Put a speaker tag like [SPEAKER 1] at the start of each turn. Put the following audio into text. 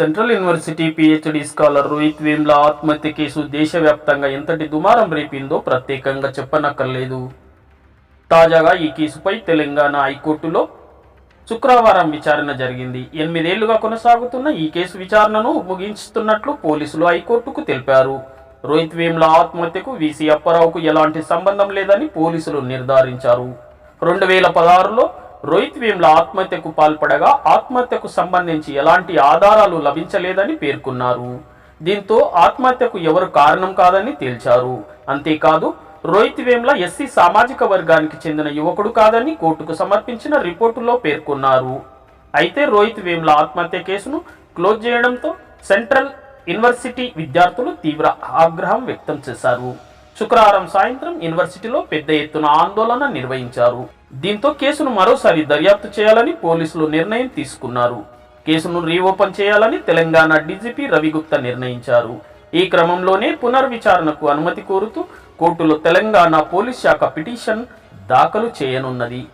[SPEAKER 1] Central university PhD scholar Rohith Vemula ఆత్మహత్య case దేశవ్యాప్తంగా ఎంతటి దుమారం రేపిందో ప్రత్యేకంగా చెప్పనక్కర్లేదు. తాజాగా ఈ కేసుపై తెలంగాణ హైకోర్టులో శుక్రవారం విచారణ జరిగింది. ఎనిమిదేళ్ళుగా కొనసాగుతున్న ఈ కేసు విచారణను ముగించుతున్నట్లు పోలీసులు హైకోర్టుకు తెలిపారు. రోహిత్ వేమ్ల ఆత్మహత్యకు వీసీ అప్పారావుకు ఎలాంటి సంబంధం లేదని పోలీసులు నిర్ధారించారు. రెండు వేల పదహారులో రోహిత్ వేమ్ల ఆత్మహత్యకు పాల్పడగా ఆత్మహత్యకు సంబంధించి ఎలాంటి ఆధారాలు లభించలేదని పేర్కొన్నారు. దీంతో ఆత్మహత్యకు ఎవరు కారణం కాదని తేల్చారు. అంతేకాదు రోహిత్ వేమ్ల ఎస్సీ సామాజిక వర్గానికి చెందిన యువకుడు కాదని కోర్టుకు సమర్పించిన రిపోర్టులో పేర్కొన్నారు. అయితే రోహిత్ వేమ్ల ఆత్మహత్య కేసును క్లోజ్ చేయడంతో సెంట్రల్ యూనివర్సిటీ విద్యార్థులు తీవ్ర ఆగ్రహం వ్యక్తం చేశారు. శుక్రవారం సాయంత్రం యూనివర్సిటీలో పెద్ద ఎత్తున ఆందోళన నిర్వహించారు. దీంతో కేసును మరోసారి దర్యాప్తు చేయాలని పోలీసులు నిర్ణయం తీసుకున్నారు. కేసును రీఓపెన్ చేయాలని తెలంగాణ డీజీపీ రవిగుప్తా నిర్ణయించారు. ఈ క్రమంలోనే పునర్విచారణకు అనుమతి కోరుతూ కోర్టులో తెలంగాణ పోలీస్ శాఖ పిటిషన్ దాఖలు చేయనున్నది.